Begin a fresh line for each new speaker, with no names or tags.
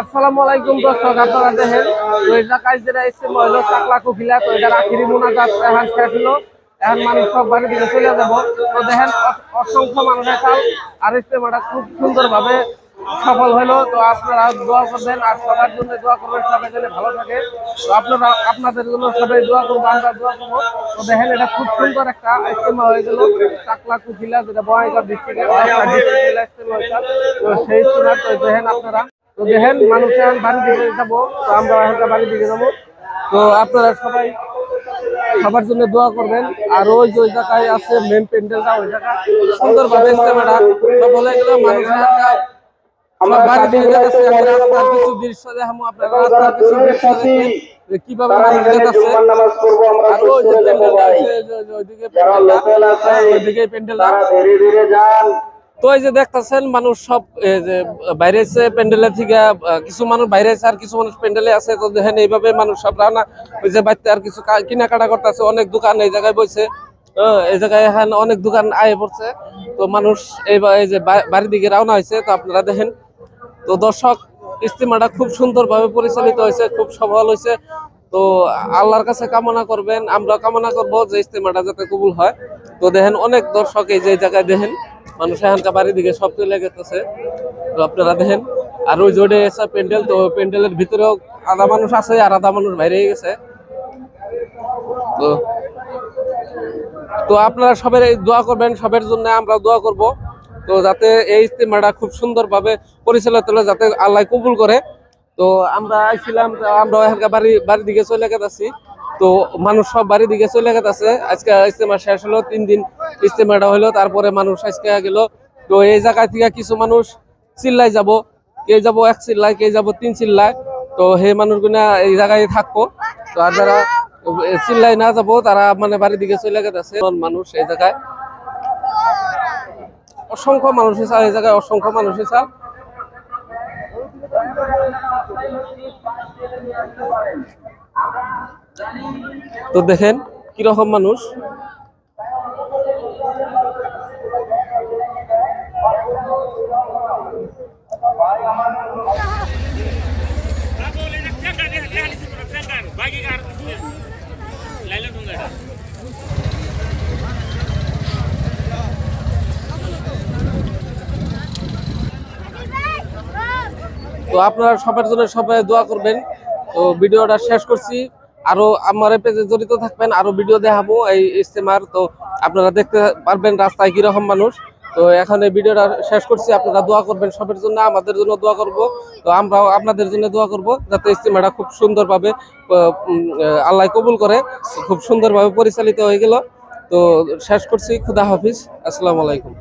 আসসালামু আলাইকুম দর্শক, আপনারা দেখেন তো এটা কাজ যেটা এসছে মহিলা চাকলা, কুকিলা, তো এটা আখিরি মোনাজাত এখন শেষ হলো। এখন মানুষ সব বাড়ি দিকে চলে যাব। তো দেখেন, অসংখ্য মানুষের কাল আর ইস্তেমাটা খুব সুন্দরভাবে সফল হলো। তো আপনারা দোয়া করবেন আর সবার জন্য দোয়া করবেন, সবাই যেন ভালো থাকে। তো আপনারা, আপনাদের জন্য সবাই দোয়া করব, আমরা দোয়া করব। তো দেখেন, এটা খুব সুন্দর একটা ইস্তেমা হয়ে গেল। চাকলা, কুকিলা, যেটা বঙ্গাইগাঁও ডিস্ট্রিক্টের ইস্তেমা হয়েছে। তো সেই ইস্তেমা তো দেখেন আপনারা। তো দেখেন মানুষ এখন বাড়ি দিকে যাব তো আমরা এখন বাড়ি দিকে যাব। তো আপনারা সবাই সবার জন্য দোয়া করবেন। আর ওই যে ওই জায়গায় আছে মেন প্যান্ডেলটা ওই জায়গা সুন্দরভাবে ইস্তেমাটা হয়ে গেল মানুষ আমার বাড়ি দিকে যাচ্ছে রাস্তার কিছু দৃশ্য দেখাবো আপনারা রাস্তার কিছু দৃশ্য দেখবেন যে কীভাবে মানুষ যেতেছে
নামাজ পড়ব আমরা
আর ওই যে প্যান্ডেলটা আছে, প্যান্ডেলটা ওইদিকে প্যান্ডেলটা
ধীরে ধীরে যান।
তো এই যে দেখতেছেন, মানুষ সব বাইরে এসে প্যান্ডেলের থেকে কিছু মানুষ বাইরে আছে আর কিছু মানুষ প্যান্ডেলে আছে, তো দেখেন এইভাবে মানুষ সব রান্না, ওই যে বাড়িতে আর কিছু কেনাকাটা করতেছে, অনেক দোকান এই জায়গায় বসে এই জায়গায় এখন অনেক দোকান আয়ে পড়ছে, তো মানুষ এই যে বাড়ির দিকে রওনা হয়েছে, তো আপনারা দেখেন। তো দর্শক, ইস্তিমাটা খুব সুন্দরভাবে পরিচালিত হয়েছে, খুব সফল হয়েছে। তো আল্লাহর কাছে কামনা করবেন, আমরা কামনা করব যে ইস্তিমাটা যাতে কবুল হয়। তো দেখেন অনেক দর্শক এই যে জায়গায় দেখেন। মানুষ এখানকার বাড়ির দিকে সব চলে গেতেছে। তো আপনারা দেখেন, আর ওই জোডে এসে প্যান্ডেল, তো প্যান্ডেলের ভিতরেও আধা মানুষ আছে আর আধা মানুষ বাইরে গেছে। তো তো আপনারা সবাই দোয়া করবেন, সবার জন্য আমরা দোয়া করব। তো যাতে এই ইস্তেমাটা খুব সুন্দরভাবে পরিচালিত হলে, যাতে আল্লাহ কবুল করে। তো আমরা আইছিলাম আমরা এখানকার বাড়ি, বাড়ির দিকে চলে গেছি তো মানুষ সব বাড়ির দিকে চলে গেছে। আজকে ইস্তেমা শেষ হলো, তিন দিন ইস্তেমাটা হলো, তারপরে মানুষ আজকে গেল। তো এই জায়গা থেকে কিছু মানুষ চিল্লাই যাব। কে যাব এক চিল্লায়, কে যাব তিন চিল্লায়। তো সেই মানুষগুলা এই জায়গায় থাকব। তো আর যারা চিল্লাই না যাব, তারা মানে বাড়ির দিকে চলে গেছে। মানুষ এই জায়গায়। অসংখ্য মানুষ এসে, এই জায়গায় অসংখ্য মানুষ এসে। তো দেখেন, কীরকম মানুষ? তো আপনারা সবার জন্য সবাই দোয়া করবেন। তো ভিডিওটা শেষ করছি। আরও আমার পেজে জড়িত থাকবেন, আরও ভিডিও দেখাবো এই ইস্তেমার তো আপনারা দেখতে পারবেন রাস্তায় কীরকম মানুষ। তো এখন এই ভিডিওটা শেষ করছি, আপনারা দোয়া করবেন সবের জন্য, আমাদের জন্য দোয়া করব। তো আমরাও আপনাদের জন্য দোয়া করব, যাতে ইস্তেমাটা খুব সুন্দরভাবে আল্লাহ কবুল করে, খুব সুন্দরভাবে পরিচালিত হয়ে গেল। তো শেষ করছি, খুদা হাফিজ, আসসালামু আলাইকুম।